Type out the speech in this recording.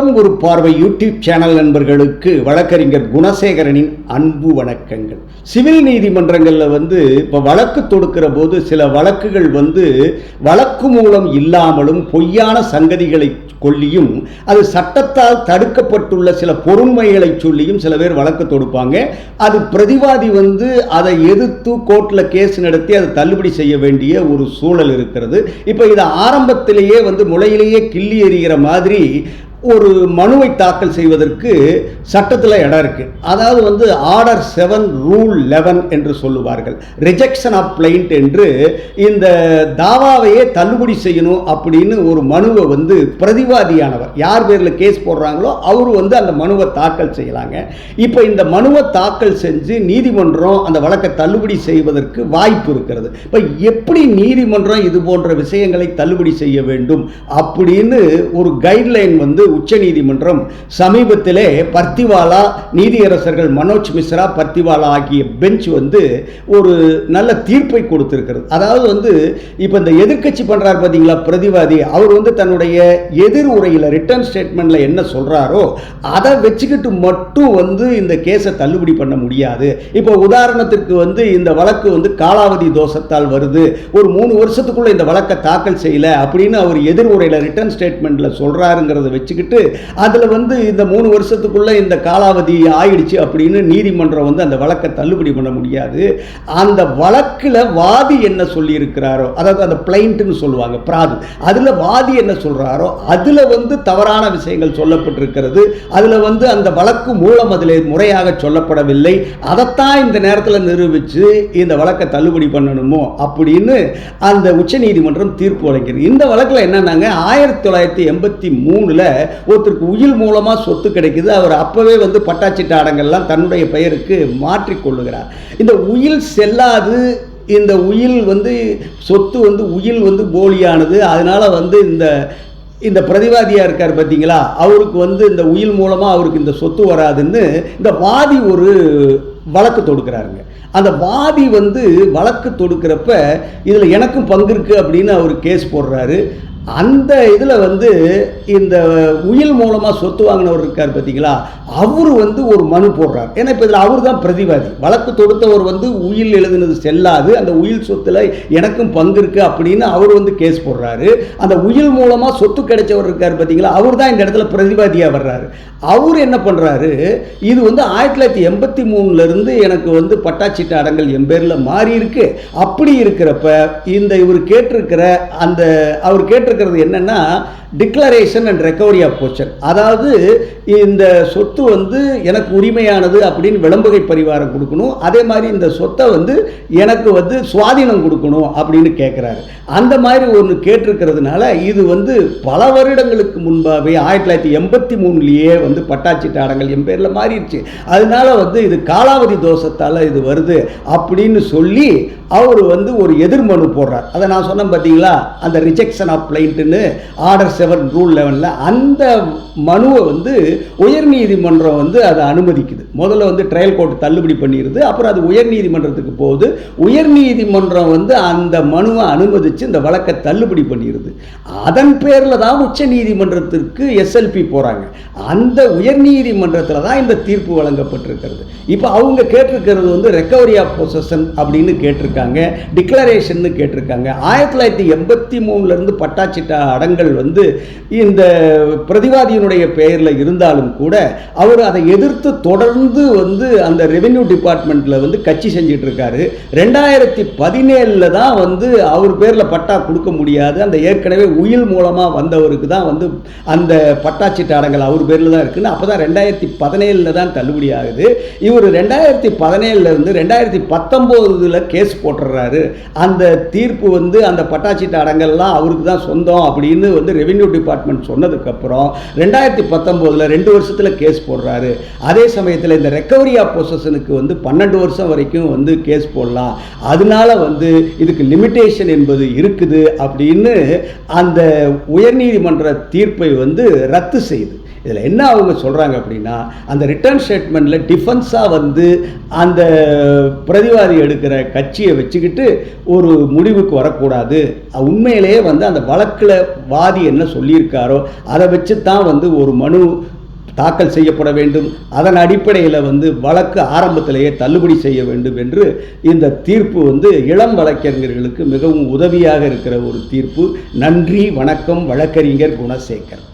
வணக்கம் ஒரு பார்வை யூடியூப் சேனல் நண்பர்களுக்கு வழக்கறிஞர் குணசேகரனின் அன்பு வணக்கங்கள். சிவில் நீதிமன்றங்களில் வந்து இப்போ வழக்கு தொடுக்கிற போது சில வழக்குகள் வந்து வழக்கு மூலம் இல்லாமலும் பொய்யான சங்கதிகளை கொல்லியும் அது சட்டத்தால் தடுக்கப்பட்டுள்ள சில பொறுமைகளை சொல்லியும் சில பேர் வழக்கு தொடுப்பாங்க. அது பிரதிவாதி வந்து அதை எதிர்த்து கோர்ட்டில் கேஸ் நடத்தி அதை தள்ளுபடி செய்ய வேண்டிய ஒரு சூழல் இருக்கிறது. இப்போ இதை ஆரம்பத்திலேயே வந்து முளையிலேயே கிள்ளி எறிகிற மாதிரி ஒரு மனுவை தாக்கல் செய்வதற்கு சட்டத்தில் இடம் இருக்குது அதாவது வந்து ஆர்டர் செவன் ரூல் லெவன் என்று சொல்லுவார்கள். ரிஜெக்ஷன் ஆஃப் பிளைண்ட் என்று இந்த தாவாவையே தள்ளுபடி செய்யணும் அப்படின்னு ஒரு மனுவை வந்து பிரதிவாதியானவர். யார் பேரில் கேஸ் போடுறாங்களோ அவர் வந்து அந்த மனுவை தாக்கல் செய்யலாங்க. இப்போ இந்த மனுவை தாக்கல் செஞ்சு நீதிமன்றம் அந்த வழக்கை தள்ளுபடி செய்வதற்கு வாய்ப்பு இருக்கிறது. இப்போ எப்படி நீதிமன்றம் இது போன்ற விஷயங்களை தள்ளுபடி செய்ய வேண்டும் அப்படின்னு ஒரு கைட்லைன் வந்து உச்ச நீதிமன்றம் சமீபத்திலே பர்த்திவாலா நீதியரசர்கள் மனோஜ் மிஸ்ரா பர்த்திவாலா ஆகிய பெஞ்ச் வந்து ஒரு நல்ல தீர்ப்பை கொடுத்திருக்கிறது. அதாவது வந்து இப்போ இந்த எதிர்கட்சி பண்ணுறார் பார்த்தீங்களா பிரதிவாதி அவர் வந்து தன்னுடைய எதிர் உரையில் ரிட்டர்ன் ஸ்டேட்மெண்ட்ல என்ன சொல்றாரோ அதை வச்சுக்கிட்டு மட்டும் வந்து இந்த கேஸை தள்ளுபடி பண்ண முடியாது. இப்போ உதாரணத்திற்கு வந்து இந்த வழக்கு வந்து காலாவதி தோஷத்தால் வருது. ஒரு மூணு வருஷத்துக்குள்ள இந்த வழக்கை தாக்கல் செய்யல அப்படின்னு அவர் எதிர் உரையில் ரிட்டர்ன் ஸ்டேட்மெண்ட்டில் சொல்கிறாருங்கிறத வச்சுக்கிட்டு அதில் வந்து இந்த மூணு வருஷத்துக்குள்ளே இந்த காலாவதி ஆயிடுச்சு அப்படின்னு நீதிமன்றம் வந்து அந்த வழக்கை தள்ளுபடி பண்ண முடியாது. அந்த வழக்கில் வாதி என்ன சொல்லியிருக்கிறாரோ அதாவது அந்த பிளைண்ட்டுன்னு சொல்லுவாங்க பிராது அதில் வாதி என்ன சொல்கிறாரோ அதில் வந்து தவறான விஷயங்கள் சொல்லப்பட்டிருக்கிறது. அதில் வந்து அந்த வழக்கு மூலம் அதில் முறையாக சொல்லப்படவில்லை. அதைத்தான் இந்த நேரத்தில் நிரூபித்து இந்த வழக்கை தள்ளுபடி பண்ணணுமோ அப்படின்னு அந்த உச்சநீதிமன்றம் தீர்ப்பு வழங்கியது இந்த வழக்கில் என்னன்னாங்க ஆயிரத்தி தொள்ளாயிரத்தி எண்பத்தி மூணில் ஒருத்தருக்கு உயில் மூலமாக சொத்து கிடைக்குது அவர் அப்போவே வந்து பட்டாச்சிட்டாடங்கள்லாம் தன்னுடைய பெயருக்கு மாற்றிக்கொள்ளுகிறார் இந்த உயில் செல்லாது இந்த உயில் வந்து சொத்து வந்து உயில் வந்து போலியானது அதனால் வந்து இந்த இந்த பிரதிவாதியாக இருக்கார் பார்த்தீங்களா அவருக்கு வந்து இந்த உயில் மூலமாக அவருக்கு இந்த சொத்து வராதுன்னு இந்த வாதி ஒரு வழக்கு தொடுக்கிறாருங்க. அந்த வாதி வந்து வழக்கு தொடுக்கிறப்ப இதில் எனக்கும் பங்கு இருக்குது அப்படின்னு அவர் கேஸ் போடுறாரு. அந்த இதில் வந்து இந்த உயில் மூலமாக சொத்து வாங்கினவர் இருக்கார் பார்த்தீங்களா அவர் வந்து ஒரு மனு போடுறார். ஏன்னா இப்போ இதில் அவர் தான் பிரதிவாதி. வழக்கு தொடுத்தவர் வந்து உயில் எழுதுனது செல்லாது. அந்த உயில் சொத்தில் எனக்கும் பங்கு இருக்குது அப்படின்னு அவர் வந்து கேஸ் போடுறாரு. அந்த உயில் மூலமாக சொத்து கிடைச்சவர் இருக்கார் பார்த்தீங்களா அவர் தான் இந்த இடத்துல பிரதிவாதியாக வர்றாரு. அவர் என்ன பண்ணுறாரு இது வந்து ஆயிரத்தி தொள்ளாயிரத்தி எண்பத்தி மூணுலேருந்து எனக்கு வந்து பட்டாச்சிட்ட அடங்கல் என் பேரில் மாறி இருக்கு. அப்படி இருக்கிறப்ப இந்த இவர் கேட்டிருக்கிற அந்த அவர் கேட்டிருக்கிறது என்னென்னா declaration and recovery of portion அதாவது இந்த சொத்து வந்து எனக்கு உரிமையானது அப்படின்னு விளம்புகை பரிவாரம் கொடுக்கணும். அதே மாதிரி இந்த சொத்தை வந்து எனக்கு வந்து சுவாதீனம் கொடுக்கணும் அப்படின்னு கேட்குறாரு. அந்த மாதிரி ஒன்று கேட்டிருக்கிறதுனால இது வந்து பல வருடங்களுக்கு முன்பாகவே ஆயிரத்தி தொள்ளாயிரத்தி எண்பத்தி மூணுலேயே வந்து பட்டாச்சிட்ட அடங்கல் என் பேரில் மாறிடுச்சு. அதனால வந்து இது காலாவதி தோஷத்தால் இது வருது அப்படின்னு சொல்லி அவர் வந்து ஒரு எதிர்மனு போடுறார். அதை நான் சொன்னேன் பார்த்தீங்களா அந்த ரிஜெக்ஷன் ஆஃப் பிளைண்ட்டுன்னு ஆர்டர் செவன் ரூல் லெவனில் அந்த மனுவை வந்து உயர்நீதிமன்றம் வந்து அதை அனுமதிக்குது. முதல்ல வந்து ட்ரையல் கோர்ட் தள்ளுபடி பண்ணிடுது. அப்புறம் அது உயர்நீதிமன்றத்துக்கு போகுது. உயர்நீதிமன்றம் வந்து அந்த மனுவை அனுமதித்து இந்த வழக்கை தள்ளுபடி பண்ணிடுது. அதன் பேரில் தான் உச்ச நீதிமன்றத்திற்கு எஸ்எல்பி போகிறாங்க அந்த உயர்நீதிமன்றத்தில் தான் இந்த தீர்ப்பு வழங்கப்பட்டிருக்கிறது. இப்போ அவங்க கேட்டிருக்கிறது வந்து ரெக்கவரி ஆஃப் பொசஷன் அப்படின்னு கேட்டிருக்காங்க. டிக்ளரேஷன் கேட்டிருக்காங்க. ஆயிரத்தி தொள்ளாயிரத்தி எண்பத்தி மூணுலேருந்து பட்டாச்சிட்ட அடங்கல் வந்து இந்த பிரதிவாதியினுடைய பெயரில் இருந்தாலும் கூட அவர் அதை எதிர்த்து தொடர்ந்து வந்து அந்த ரெவென்யூ டிபார்ட்மெண்ட்டில் வந்து கட்சி செஞ்சிட்டு இருக்காரு ரெண்டாயிரத்தி பதினேழில் தான் வந்து அவர் பேரில் பட்டா கொடுக்க முடியாது. அந்த ஏற்கனவே உயில் மூலமாக வந்தவருக்கு தான் வந்து அந்த பட்டாச்சிட்ட அடங்கல் அவர் பேரில் தான் இருக்குன்னு அப்போ தான் ரெண்டாயிரத்தி பதினேழில் தான் தள்ளுபடி ஆகுது. இவர் ரெண்டாயிரத்தி பதினேழுலேருந்து ரெண்டாயிரத்தி பத்தொம்போதில் கேஸ் போட்டுடுறாரு அந்த தீர்ப்பு வந்து அந்த பட்டாச்சிட்ட அடங்கல்லாம் அவருக்கு தான் சொந்தம் அப்படின்னு வந்து ரெவென்யூ டிபார்ட்மெண்ட் சொன்னதுக்கப்புறம் ரெண்டாயிரத்தி பத்தொம்போதில் ரெண்டு வருஷத்தில் கேஸ் போடுறாரு. அதே சமயத்தில் இந்த ரெக்கவரி ஆஃப் பொசஷனுக்கு வந்து பன்னெண்டு வருஷம் வரைக்கும் வந்து கேஸ் போடலாம். அதனால வந்து இதுக்கு லிமிட்டேஷன் என்பது இருக்குது அப்படின்னு அந்த உயர்நீதிமன்ற தீர்ப்பை வந்து ரத்து செய்யுது இதில் என்ன அவங்க சொல்கிறாங்க அப்படின்னா அந்த ரிட்டர்ன் ஸ்டேட்மெண்ட்டில் டிஃபென்ஸாக வந்து அந்த பிரதிவாதி எடுக்கிற கட்சியை வச்சுக்கிட்டு ஒரு முடிவுக்கு வரக்கூடாது. உண்மையிலேயே வந்து அந்த வழக்கில் வாதி என்ன சொல்லியிருக்காரோ அதை வச்சு தான் வந்து ஒரு மனு தாக்கல் செய்யப்பட வேண்டும். அதன் அடிப்படையில் வந்து வழக்கு ஆரம்பத்திலேயே தள்ளுபடி செய்ய வேண்டும் என்று இந்த தீர்ப்பு வந்து இளம் வழக்கறிஞர்களுக்கு மிகவும் உதவியாக இருக்கிற ஒரு தீர்ப்பு. நன்றி வணக்கம் வழக்கறிஞர் குணசேகர்.